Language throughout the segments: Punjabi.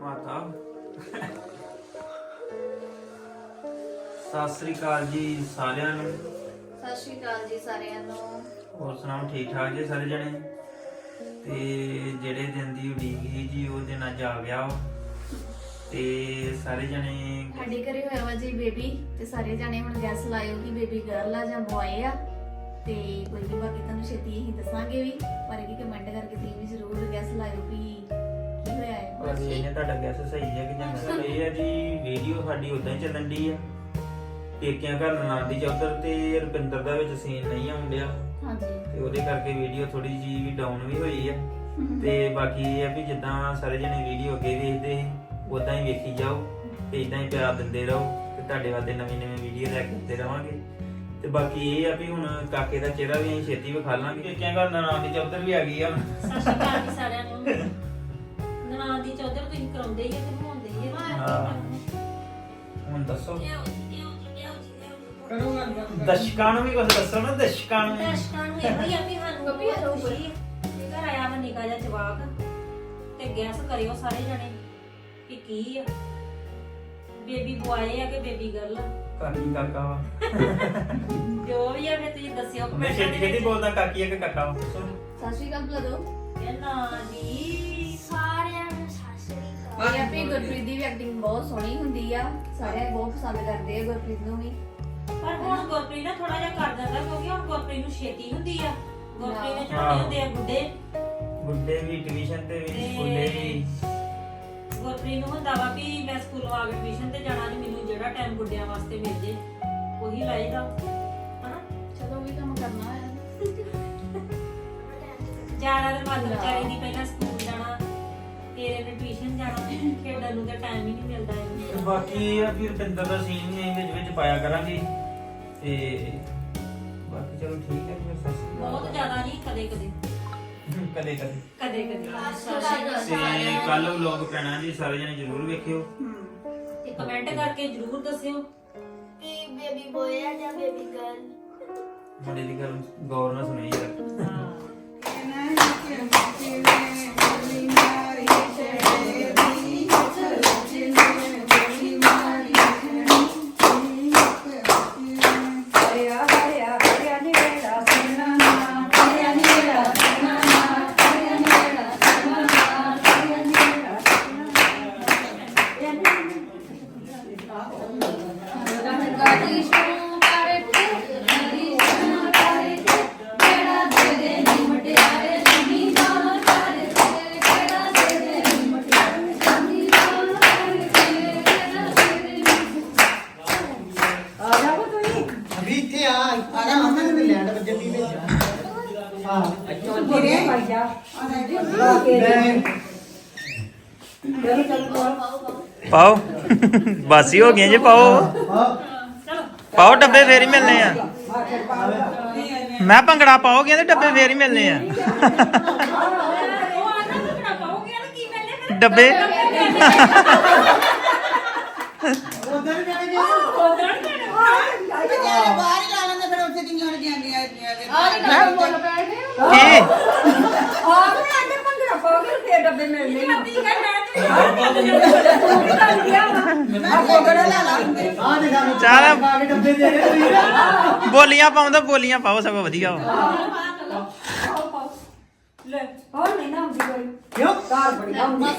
ਮਾਤਾ। ਸਤਿ ਸ੍ਰੀ ਅਕਾਲ ਜੀ ਸਾਰਿਆਂ ਨੂੰ। ਸਤਿ ਸ਼੍ਰੀ ਅਕਾਲ ਜੀ ਸਾਰਿਆਂ ਨੂੰ। ਹੋਰ ਸੁਣਾਓ ਠੀਕ ਠਾਕ ਜੀ ਸਾਰੇ ਜਣੇ? ਤੇ ਜਿਹੜੇ ਦਿਨ ਦੀ ਉਡੀਕ ਸੀ ਜੀ ਉਹ ਦਿਨ ਅੱਜ ਆ ਗਿਆ ਵਾ। ਤੇ ਸਾਰੇ ਜਣੇ ਸਾਡੇ ਘਰੇ ਹੋਇਆ ਵਾ ਜੀ ਬੇਬੀ ਤੇ ਸਾਰੇ ਜਾਣੇ ਹੁਣ ਗੈਸ ਲਾਇਓ ਕਿ ਬੇਬੀ ਗਰਲ ਆ ਜਾਂ ਬॉय ਆ। ਤੇ ਕੋਈ ਨਹੀਂ ਬਾਕੀ ਤੁਹਾਨੂੰ ਛੇਤੀ ਹੀ ਦੱਸਾਂਗੇ ਵੀ ਪਰ ਇਹ ਕਮੈਂਟ ਕਰਕੇ ਬਸ ਇਹਨੇ ਤੁਹਾਡਾ ਗੈਸ ਸਹੀ ਹੈ ਕਿ ਜਾਂ ਗਲਤ ਇਹ ਹੈ ਜੀ ਵੀਡੀਓ ਸਾਡੀ ਉਦਾਂ ਹੀ ਚੱਲਣ ਦੀ ਆ। ਪੇਕਿਆਂ ਘਰ ਨਾਂ ਦੀ ਚੌਧਰ ਤੇ ਰੁਪਿੰਦਰ ਦਾ ਵਿੱਚ ਸੀਨ ਨਹੀਂ ਆਉਂਦਿਆ ਹਾਂਜੀ। ਤੇ ਉਹਦੇ ਕਰਕੇ ਵੀਡੀਓ ਥੋੜੀ ਜੀ ਵੀ ਡਾਊਨ ਵੀ ਹੋਈ ਆ। ਤੇ ਬਾਕੀ ਇਹ ਆ ਵੀ ਜਿੱਦਾਂ ਸਾਰੇ ਜਣੇ ਵੀਡੀਓ ਅੱਗੇ ਵੇਖਦੇ ਸੀ ਉਦਾਂ ਹੀ ਵੇਖੀ ਜਾਓ ਤੇ ਇਦਾਂ ਹੀ ਪਿਆਰ ਦਿੰਦੇ ਰਹੋ ਤੇ ਤੁਹਾਡੇ ਵਾਸਤੇ ਨਵੀਂ ਨਵੀਂ ਵੀਡੀਓ ਲੈ ਕੇ ਆਉਂਦੇ ਰਵਾਂਗੇ। ਤੇ ਬਾਕੀ ਇਹ ਆ ਵੀ ਹੁਣ ਕਾਕੇ ਦਾ ਚਿਹਰਾ ਵੀ ਅਸੀਂ ਛੇਤੀ ਵਿਖਾ ਲਾਂਗੇ। ਪੇਕਿਆਂ ਘਰ ਨਾਂ ਦੀ ਚੌਧਰ ਵੀ ਆ ਗਈ ਆ ਸਤਿ ਸ਼੍ਰੀ ਅਕਾਲ ਜੀ ਸਾਰਿਆਂ ਨੂੰ। ਨਨਾਣ ਦੀ ਚੌਧਰ ਤੁਸੀਂ ਕਰਾਉਂਦੇ ਹੀ ਆ ਤੇ ਨਹਾਉਂਦੇ ਹੀ ਆ। ਹਾਂ। ਹੁਣ ਦੱਸੋ। ਲਿਆਓ ਜੀ, ਲਿਆਓ ਜੀ, ਲਿਆਓ ਜੀ, ਲਿਆਓ ਜੀ। ਦਰਸ਼ਕਾਂ ਨੂੰ ਵੀ ਕੁਝ ਦੱਸੋ ਨਾ ਦਰਸ਼ਕਾਂ ਨੂੰ ਦਰਸ਼ਕਾਂ ਨੂੰ ਇਹੋ ਹੀ ਆ ਵੀ ਸਾਨੂੰ ਵੀ ਖੁਸ਼ੀ ਹੈ ਕਿ ਘਰ ਆਇਆ ਵਾ ਨਿਕਾ ਜਿਹਾ ਜਵਾਕ ਤੇ ਗੈਸ ਕਰਿਓ ਸਾਰੇ ਜਣੇ ਕਿ ਕੀ ਆ। ਬੇਬੀ ਬੁਆਏ ਆ ਕਿ ਬੇਬੀ ਗਰਲ ਕਾਕੀ ਕਾਕਾ ਵਾ। ਜੋ ਵੀ ਆ ਫਿਰ ਤੁਸੀਂ ਦੱਸਿਓ ਮੈਂ ਛੇਤੀ ਛੇਤੀ ਬੋਲਦਾ ਕਾਕੀ ਆ ਕਿ ਕਾਕਾ ਵਾ। ਦੱਸੋ। ਸਤਿ ਸ਼੍ਰੀ ਅਕਾਲ ਬੁਲਾ ਦਿਓ ਨਾ ਜੀ ਇਹ ਆਪਣੀ ਗੁਰਪ੍ਰੀਤ ਦੀ ਵੀ ਐਕਟਿੰਗ ਬਹੁਤ ਸੋਹਣੀ ਹੁੰਦੀ ਆ। ਸਾਰੇ ਬਹੁਤ ਪਸੰਦ ਕਰਦੇ ਆ ਗੁਰਪ੍ਰੀਤ ਨੂੰ ਵੀ। ਪਰ ਹੁਣ ਗੁਰਪ੍ਰੀਤ ਨਾ ਥੋੜਾ ਜਿਹਾ ਕਰ ਦਿੰਦਾ ਕਿਉਂਕਿ ਹੁਣ ਗੁਰਪ੍ਰੀਤ ਨੂੰ ਛੇਤੀ ਹੁੰਦੀ ਆ। ਗੁਰਪ੍ਰੀਤ ਨੇ। ਛੋਟੇ ਹੁੰਦੇ ਆ ਗੁੱਡੇ ਗੁੱਡੇ ਵੀ ਟਿਊਸ਼ਨ ਤੇ ਵੀ ਸਕੂਲੇ ਵੀ। ਗੁਰਪ੍ਰੀਤ ਨੂੰ ਹੁੰਦਾ ਵਾ ਵੀ ਮੈਂ ਸਕੂਲੋਂ ਆ ਕੇ ਟਿਊਸ਼ਨ ਤੇ ਜਾਣਾ ਤੇ ਮੈਨੂੰ ਜਿਹੜਾ ਟਾਈਮ ਗੁੱਡਿਆਂ ਵਾਸਤੇ ਮਿਲ ਜੇ ਉਹੀ ਲਾਈਦਾ ਹਨਾ? ਚਲੋ ਵੀ ਕੰਮ ਕਰਨਾ ਹੈ ਜਾਣਾ ਤੇ ਮੱਲ ਵਿਚਾਰੀ ਦੀ ਪਹਿਲਾਂ ਸਕੂਲ ਇਹਨੇ ਟਿਊਸ਼ਨ ਜਾਣਾ ਖੇਡਣ ਨੂੰ ਤਾਂ ਟਾਈਮ ਹੀ ਨਹੀਂ ਮਿਲਦਾ ਤੇ ਇਹਨੂੰ ਬਾਕੀ ਇਹ ਆ ਵੀ ਰੁਪਿੰਦਰ ਦਾ ਸੀਨ ਵੀ ਅਸੀਂ ਵਿੱਚ ਵਿੱਚ ਪਾਇਆ ਕਰਾਂਗੇ। ਤੇ ਬਾਕੀ ਚਲੋ ਠੀਕ ਹੈ ਜੀ ਫਿਰ ਸਤਿ ਸ਼੍ਰੀ ਅਕਾਲ। ਬਹੁਤ ਜ਼ਿਆਦਾ ਨਹੀਂ ਕਦੇ ਕਦੇ। ਕਦੇ ਕਦੇ। ਕਦੇ ਕਦੇ। ਤੇ ਕੱਲ ਵਲੌਗ ਪੈਣਾ ਜੀ ਸਾਰੇ ਜਣੇ ਜ਼ਰੂਰ ਵੇਖਿਓ। ਤੇ ਕਮੈਂਟ ਕਰਕੇ ਜਰੂਰ ਦੱਸਿਓ। ਕਿ ਬੇਬੀ ਬੋਏ ਆ ਜਾਂ ਬੇਬੀ ਗਰਲ ਮੁੰਡੇ ਦੀ ਗੱਲ ਗੌਰ ਨਾਲ ਸੁਣੀ ਯਾਰ ਹਾਂ। Çevreyi ਜਾ ਲਾ ਕੇ ਚਲੋ ਚਲੋ ਪਾਓ ਬਾਸੀ ਹੋ ਗਈਆਂ ਜੇ ਪਾਓ ਪਾਓ ਡੱਬੇ ਫੇਰ ਹੀ ਮਿਲਨੇ ਆ ਮੈਂ ਭੰਗੜਾ ਪਾਓਗੇ ਤੇ ਡੱਬੇ ਫੇਰ ਹੀ ਮਿਲਨੇ ਆ ਡੱਬੇ ਕੀ ਆ ਕੇ ਆਂਦੇ ਭੰਗੜਾ ਪਾਓਗੇ ਤੇ ਡੱਬੇ ਮਿਲਣੇ ਆ ਕੀ ਚੱਲ। ਬੋਲੀਆਂ ਪਾਉਂਦਾ ਬੋਲੀਆਂ ਪਾਓ, ਸਗੋਂ ਵਧੀਆ ਲੈ ਹੋਰ ਨਹੀਂ ਨਾ ਹੁੰਦੀ ਕੋਈ ਕਿਉਂ ਕਾਰ ਬੜੀ ਹੁੰਦੀ ਹਾਂ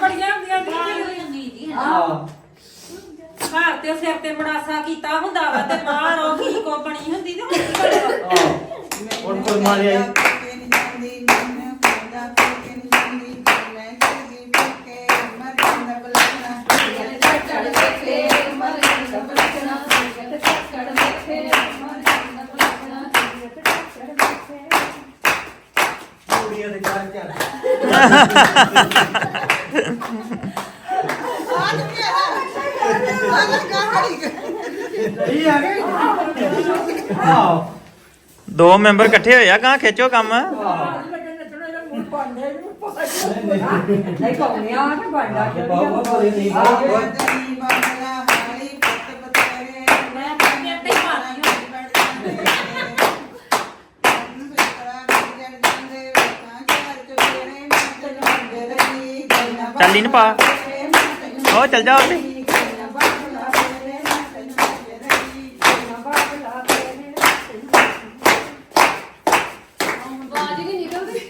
ਬੜੀਆਂ ਹੁੰਦੀਆਂ ਦੀ ਘਰ ਤੇ ਸਿਰ ਤੇ ਮੜਾਸਾ ਕੀਤਾ ਹੁੰਦਾ ਵਾ ਤੇ ਮਾਂ ਰੋ ਕੋ ਬਣੀ ਹੁੰਦੀ ਤੇ ਹੁਣ ਕੀ ਕਰੇਗਾ ਹੁਣ ਕੋਈ ਮਾਰਿਆ ਗਈ ਗਈ ਬਲਕਣਾ ਕੁੜੀਆਂ ਦੇ ਘਰ ਚੱਲ। ਸਹੀ ਆ ਗਏ? ਹਾਂ ਹੋਇਆ ਕਾਂ ਖਿੱਚੋ ਕੰਮ ਨਹੀਂ ਆ ਤੇ ਬਣਦਾ ਬਹੁਤ ਬਹੁਤ ਬੜੀ ਨਹੀਂ ਬਹੁਤ ਮੈਂ ਕਹਿੰਦੀ ਅੱਤੇ ਹੀ ਮਾਰਦੀ ਹਾਂ ਚੱਲੀ ਨੀ ਪਾ ਉਹ ਚੱਲ ਜਾ ਉੱਥੇ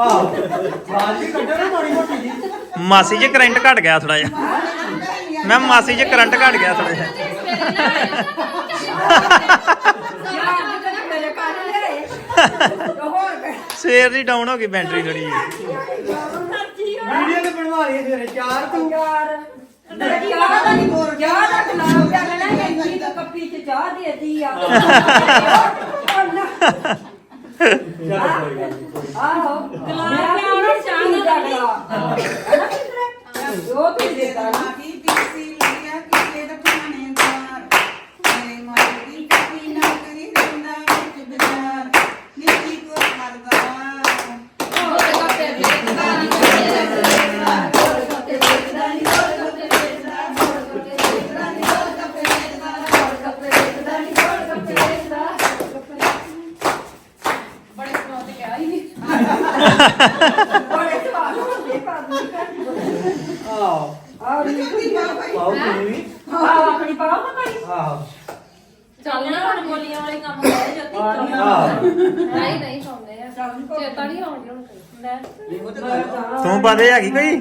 ਨਿਕਲਦੀ ਆਹ ਬਾਜੀ ਕੱਢੋ ਨਾ ਮਾੜੀ ਮੋਟੀ ਜੀ ਮਾਸੀ ਜੀ ਕਰੰਟ ਘਟ ਗਿਆ ਥੋੜਾ ਜਿਹਾ। ਮੈਂ ਮਾਸੀ ਜੀ ਕਰੰਟ ਘਟ ਗਿਆ ਥੋੜਾ ਜਿਹਾ। ਮੇਰੇ ਘਰ ਸਵੇਰ ਦੀ ਡਾਊਨ ਹੋ ਗਈ ਬੈਟਰੀ ਥੋੜੀ ਜਿਹੀ। ਵੀਡੀਓ ਤੇ ਬਣਵਾ ਲਈ ਸਵੇਰੇ ਚਾਰ ਤੂੰ ਚਾਹ ਦਾ ਕੱਪੀ ਚ ਚਾਹ ਦੇਤੀ ਆ। ਨੀ, ਆਹੋ ਗਲਾਸ ਨੂੰ ਚਾਹ ਦਾ ਦਾ ਜੋ ਤੂੰ ਦੇਤਾ ਨਾ ਨਹੀਂ ਨਹੀਂ ਸੌਂਦੇ ਆ ਚੇਤਾ ਨਹੀਂ ਆਉਂਦੀ ਹੁਣ ਕੋਈ ਤੂੰ ਪਾਦੇ ਹੈਗੀ ਕੋਈ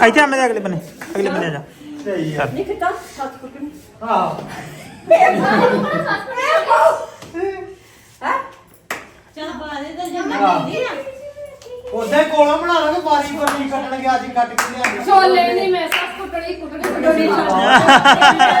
ਇੱਥੇ ਆਵੇਂ ਦੇ ਅਗਲੇ ਬੰਨੇ ਅਗਲੇ ਬੰਨੇ ਆ ਜਾ। ਸਹੀ ਆ ਨਹੀਂ ਕਿਤਾ ਸੱਤ ਕੁੱਟਣੀ ਆਹ ਹੈ। ਚਲ ਬਾਦੇ ਤਾਂ ਜੰਨਾ ਦੀ ਆ। ਉਹਦੇ ਕੋਲੋਂ ਬਣਾ ਲਾਂਗੇ ਬਾਰੀ ਨਹੀਂ ਕੱਟਣਗੇ ਅੱਜ ਕੱਟ ਕੇ ਲਿਆਂਗੇ ਛੋਲੇ ਨਹੀਂ ਮੈਂ ਸੱਸ ਕੁੱਟਣੀ ਕੁੱਟਣੀ ਕੁੱਟਣੀ ਚਲਾ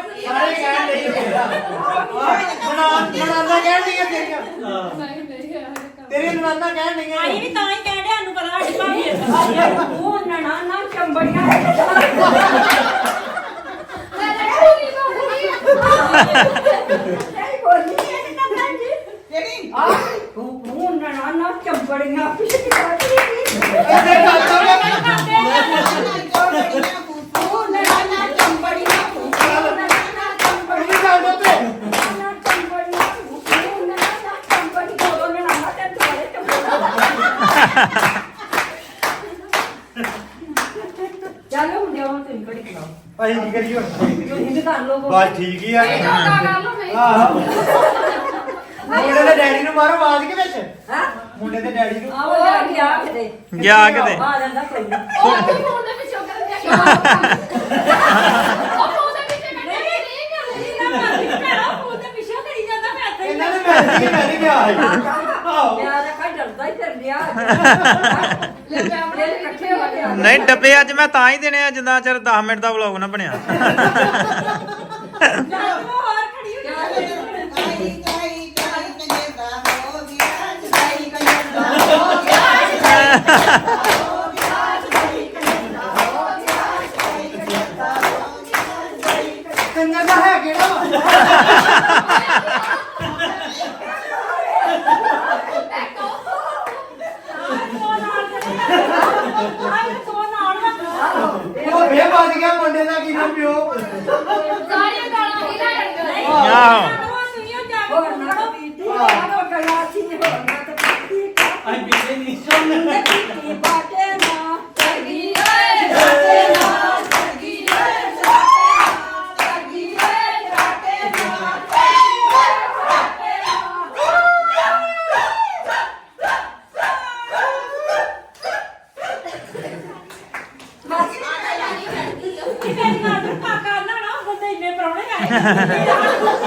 ਸਾਰੇ ਕਹਿਣ ਨਹੀਂ ਤੇਰਾ ਬਣਾ ਬਣਾਉਂਦਾ ਕਹਿਣ ਨਹੀਂ ਤੇਰੀਆਂ ਨਹੀਂ ਨਹੀਂ ਤੇਰੀ ਨਨਾਨਾ ਕਹਿਣ ਨਹੀਂ ਆਈ ਵੀ ਤਾਂ ਹੀ ਕਹਿ ਡਿਆ ਨੂੰ ਪਤਾ ਸਾਡੀ ਭਾਬੀ ਹੈ ਉਹ ਨਣਾ ਨਾ ਚੰਬੜੀਆਂ ਚੰਬੜੀਆਂ ਪਿਛਲੀ ਵਾਰੀ ਇਹਦੇ ਕਰਦਾ ਉਹ ਨਣਾ ਨਾ ਚੰਬੜੀਆਂ ਉਹ ਨਣਾ ਨਾ ਚੰਬੜੀਆਂ ਨਹੀਂ ਚੱਲਦਾ ਤੇ ਨਾ ਚੰਬੜੀਆਂ ਉਹ ਨਣਾ ਨਾ ਚੰਬੜੀਆਂ ਉਹ ਨਣਾ ਨਾ ਤੇ ਦੁਆਰੇ ਚੰਬੜੀਆਂ ਚਲੋ ਹੁਣ ਜਾਓ ਤੁਸੀਂ ਕੜੀ ਕੀ ਕਰੀਏ ਹੁਣ ਹਿੰਦ ਕਰ ਲੋ ਬਸ ਠੀਕ ਹੀ ਆ। ਕਰ ਆਹੋ। ਮੁੰਡੇ ਦੇ ਡੈਡੀ ਨੂੰ ਮਾਰੋ ਆਵਾਜ਼ ਕੇ ਵਿੱਚ? ਹਾਂ? ਮੁੰਡੇ ਦੇ ਡੈਡੀ ਨੂੰ। ਆਹੋ ਜਾ ਗਿਆ ਕਿਤੇ। ਗਿਆ ਕਿਤੇ ਆ ਜਾਂਦਾ ਕੋਈ ਨੀ। ਉਹ ਵੀ ਫੋਨ ਦੇ ਪਿੱਛੋਂ ਕਰਨ ਦਿਆ ਉਹ ਫੋਨ ਦੇ ਪਿੱਛੇ ਕੱਢੇ ਨਹੀਂ ਕਰਦੀ ਭੈਣਾ ਫੋਨ ਤੇ ਪਿੱਛੇ ਕਰੀ ਜਾਂਦਾ ਮੈਂ ਇੱਥੇ ਹੀ ਇਹਨਾਂ ਨੇ ਮੈਂ ਨਹੀਂ ਮੈਂ ਨਹੀਂ ਗਿਆ ਆਹੋ। ਨਹੀਂ, ਡੱਬੇ ਅੱਜ ਮੈਂ ਤਾਂ ਹੀ ਦੇਣੇ ਆ, ਜਿੰਨਾ ਚਿਰ 10 ਮਿੰਟ ਦਾ ਵਲੌਗ ਨਾ ਬਣਿਆ ਜਾ ਤੂੰ ਹੋਰ ਖੜੀ ਹੋ ਜਾ ਕੰਨਾਂ ਦਾ ਹੈ ਕਿਹੜਾ ਉਹ ਬੇ ਵੱਜ ਗਿਆ ਮੁੰਡੇ ਦਾ ਕੀ ਨਾ ਪਿਓ ਸਾਰੀਆਂ ਗਾਲਾਂ ਹੀ ਲੈਣ ਆਹੋ ਹੋਰ ਨਾ ਪੀਤੀ ਆਹੋ ਗਿਆ ਸੀ ਹੋਰ ਨਾ ਤੇ ਪੀਤੀ ਅੱਜ ਬੀਤੇ ਨਹੀਂ ਸੁਣ ਪੀਤੀ ਬਾਟੇ ਨਾ ਕਰਗੀ ਓਏ ਜਾਤੇ ਨਾ ਕਰਗੀ ਓਏ ਜਾਤੇ ਨਾ ਕਰਗੀ ਓਏ ਜਾਤੇ ਨਾ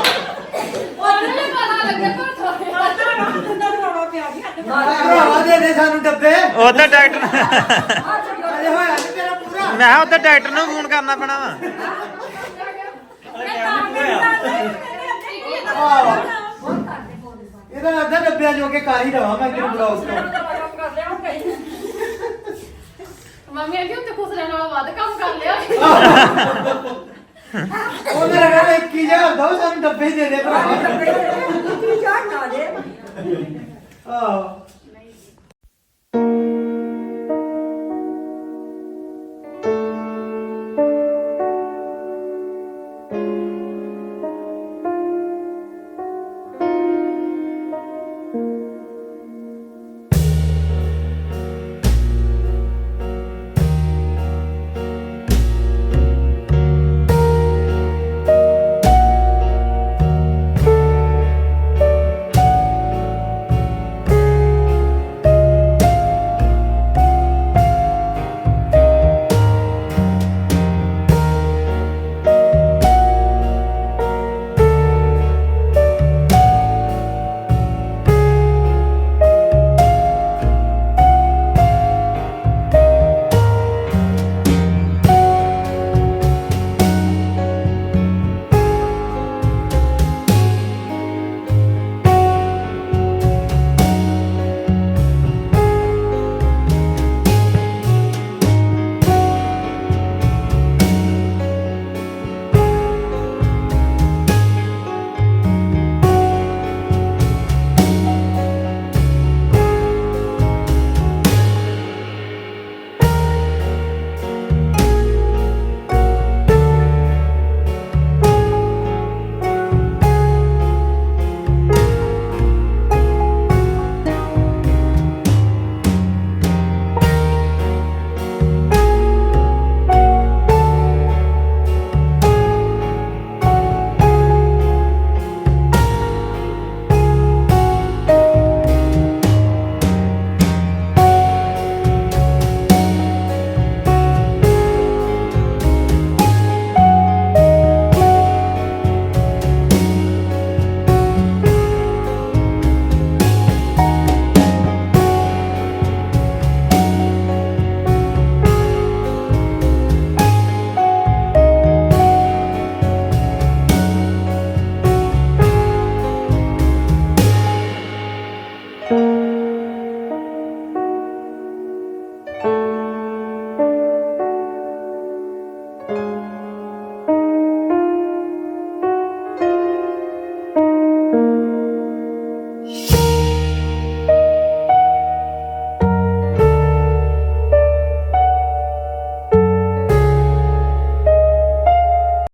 ਉਹਨੂੰ ਵੀ ਪਤਾ ਲੱਗੇ ਪਰ ਥੋੜੇ ਦੇ ਦੇ ਸਾਨੂੰ ਡੱਬੇ। ਉਧਰ ਡਾਕਟਰ ਅਜੇ ਹੋਇਆ ਨਹੀਂ ਤੇਰਾ ਪੂਰਾ। ਮੈਂ ਕਿਹਾ ਉਧਰ ਡਾਕਟਰ ਨੂੰ ਫੋਨ ਕਰਨਾ ਪੈਣਾ ਵਾ। ਇਹਦਾ ਅੱਧਾ ਡੱਬਿਆਂ ਜੋ ਕੇ ਕਰ ਹੀ ਦਵਾਂ ਮੈਂ ਕਿਹਨੂੰ ਬਲੌਗ ਤੋਂ। ਮੰਮੀ ਆਂਟੀ ਉੱਤੇ ਖੁਸ਼ ਰਹਿਣ ਵਾਲਾ ਵੱਧ ਕੰਮ ਕਰ ਲਿਆ। ਉਹਨੇ ਕਹਿੰਦਾ 21000 ਦੋ ਸਾਨੂੰ ਡੱਬੇ ਹੀ ਦੇ ਦੇ ਜਾ ਨਾ ਦੇ। ਆਹ।